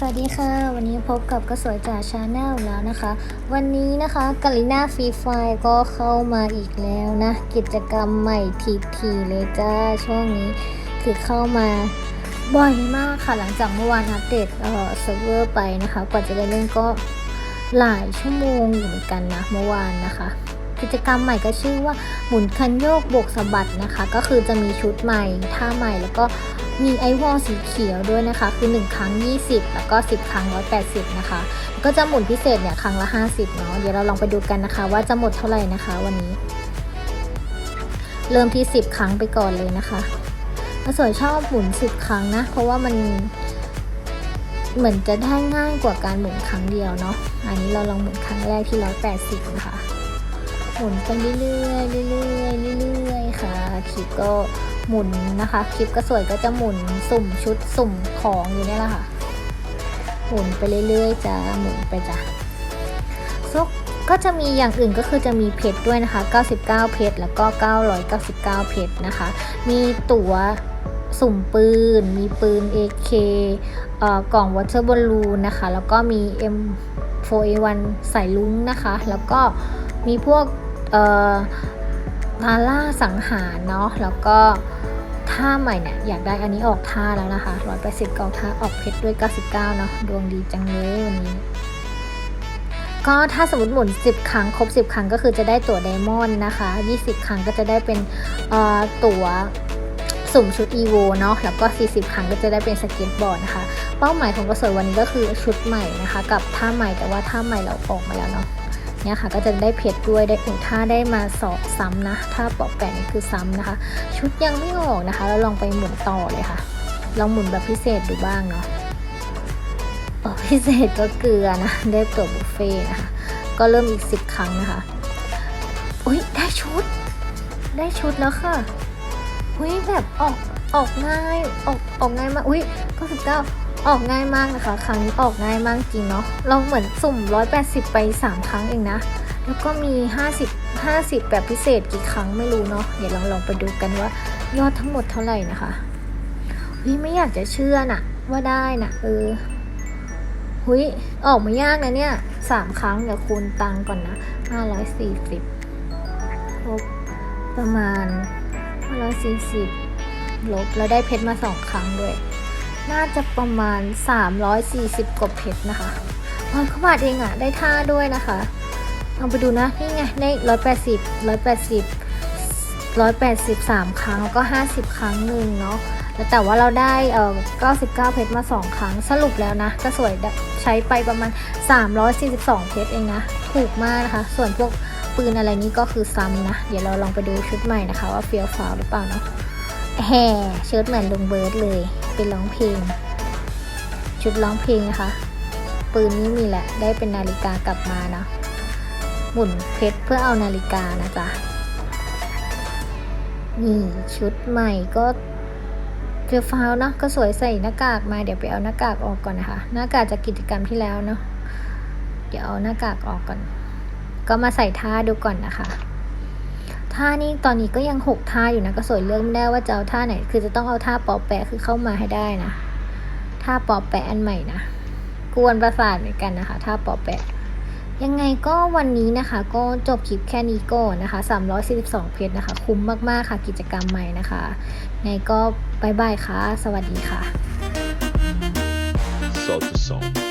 สวัสดีค่ะ วันนี้พบกับกระสวยจ่าชาแนลแล้วนะคะ วันนี้นะคะกาลิน่าฟรีไฟก็เข้ามาอีกแล้วนะ กิจกรรมใหม่ทีๆเลยจ้า ช่วงนี้คือเข้ามาบ่อยมากค่ะ หลังจากเมื่อวานอัปเดตเอ่อเซิร์ฟเวอร์ไปนะคะ กว่าจะได้เล่นก็หลายชั่วโมงอยู่เหมือนกันนะ เมื่อวานนะคะ กิจกรรมใหม่ก็ชื่อว่าหมุนคันโยกบวกสะบัดนะคะ ก็คือจะมีชุดใหม่ท่าใหม่แล้วก็ มีไอวอลสีเขียวด้วยนะคะ คือ 1 ครั้ง 20 แล้วก็ 10 ครั้ง 180 นะคะ ก็จะหมุนพิเศษเนี่ยครั้งละ 50 เนาะ เดี๋ยวเราลองไปดูกันนะคะ ว่าจะหมดเท่าไหร่นะคะวันนี้ เริ่มที่ 10 ครั้งไปก่อนเลยนะคะสวยชอบหมุน 10 ครั้งนะ เพราะว่ามันเหมือนจะได้ง่ายกว่าการหมุนครั้งเดียวเนาะ อันนี้เราลองหมุนครั้งแรกที่ 180 นะคะ หมุนไปเรื่อยๆเรื่อยๆเรื่อยๆค่ะคลิปก็ หมุนนะคะ คลิปก็สวยก็จะหมุนสุ่มชุดสุ่มของอยู่นี่แหละค่ะ หมุนไปเรื่อยๆจ้าหมุนไปจ้ะซุกก็จะมีอย่างอื่นก็คือจะมีเพชรด้วยนะคะ 99 เพชรแล้วก็ 999 เพชรนะคะ มีตั๋วสุ่มปืน มีปืน AK เอ่อกล่อง water balloon นะคะ แล้วก็มี M4A1 ใส่ลุ้งนะคะ แล้วก็มีพวกเอ่อ มาล่าสังหารเนาะแล้วก็ท่าใหม่เนี่ยอยากได้อันนี้ออกท่าแล้วนะคะ180เกาท่าออกเพชรด้วย 99 เนาะดวงดีจังเลยวันนี้ ก็ถ้าสมมติหมุน 10 ครั้งครบ 10 ครั้งก็คือจะได้ตั๋วไดมอนด์นะคะ 20 ครั้งก็จะได้เป็นเอ่อตั๋วสุ่มชุด EVO เนาะแล้วก็ 40 ครั้งก็จะได้เป็นสเก็ตบอร์ดนะคะ เป้าหมายของกระสวยวันนี้ก็คือชุดใหม่นะคะ กับท่าใหม่แต่ว่าท่าใหม่เราออกมาแล้วเนาะ เนี่ยค่ะก็จะได้เพชรด้วยได้ถึงท่าได้มาสอบซ้ำนะท่าปอกแปะนี่คือซ้ำนะคะ ชุดยังไม่ออกนะคะ เราลองไปหมุนต่อเลยค่ะ ลองหมุนแบบพิเศษดูบ้างเนาะเออพิเศษก็เกลือนะ ได้ตัวบุฟเฟ่นะคะ ก็เริ่มอีกสิบครั้งนะคะอุ้ยได้ชุด ได้ชุดแล้วค่ะอุ้ยแบบออกออกง่ายออกออกง่ายมากอุ้ยก็สิบเก้า ออกง่ายมากนะคะ ครั้งนี้ออกง่ายมากจริงเนาะเราเหมือนสุ่ม 180 ไป 3 ครั้งเองนะ แล้วก็มี 50 50 แบบพิเศษกี่ครั้งไม่รู้เนาะเดี๋ยวเราลองไปดูกันว่ายอดทั้งหมดเท่าไหร่นะคะหุยไม่อยากจะเชื่อน่ะ ว่าได้น่ะ เออหุยออกไม่ยากนะเนี่ยสามครั้งเดี๋ยวคูณตังก่อนนะ540ลบประมาณ540ลบแล้วได้เพชรมาสองครั้งด้วย น่าจะประมาณ 340กว่าเพชรนะคะร้อยกว่าบาเองอะได้ท่าด้วยนะคะลองไปดูนะนี่ไงได้180 180 183ครั้งแล้วก็50ครั้งหนึ่งเนาะแล้วแต่ว่าเราได้เอ่อ99 เพชรมา 2 ครั้งสรุปแล้วนะ ก็สวยใช้ไปประมาณ 342 เพชรเองนะ ถูกมากนะคะ ส่วนพวกปืนอะไรนี้ก็คือซ้ำนะ เดี๋ยวเราลองไปดูชุดใหม่นะคะ ว่าเฟียวฟ้าวหรือเปล่าเนาะแห่ชุดเหมือนลุงเบิร์ดเลย เป็นร้องเพลง ชุดร้องเพลงนะคะ ปืนนี้มีแหละได้เป็นนาฬิกากลับมาเนาะหมุนเพชรเพื่อเอานาฬิกานะจ๊ะนี่ชุดใหม่ก็เฟียวฟ้าวเนาะก็สวยใส่หน้ากากมาเดี๋ยวไปเอาหน้ากากออกก่อนนะคะ หน้ากากจากกิจกรรมที่แล้วเนาะเดี๋ยวเอาหน้ากากออกก่อน ก็มาใส่ท่าดูก่อนนะคะ ท่านี่ตอนนี้ก็ยังหกท่าอยู่นะก็สวยเลือกไม่ได้ว่าจะเอาท่าไหน คือจะต้องเอาท่าปอแปะคือเข้ามาให้ได้นะท่าปอแปะอันใหม่นะกวนประสาทเหมือนกันนะคะท่าปอแปะยังไงก็วันนี้นะคะก็จบคลิปแค่นี้ก่อนนะคะ342เพจนะคะ คุ้มมากๆค่ะกิจกรรมใหม่นะคะยังไงก็บายบายค่ะ สวัสดีค่ะ Solta o som.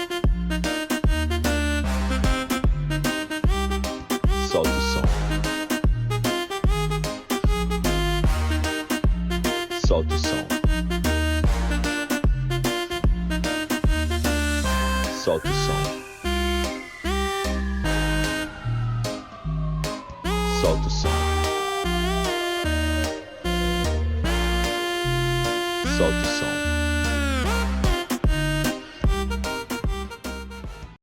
Solta o som. Solta o som. Solta o som.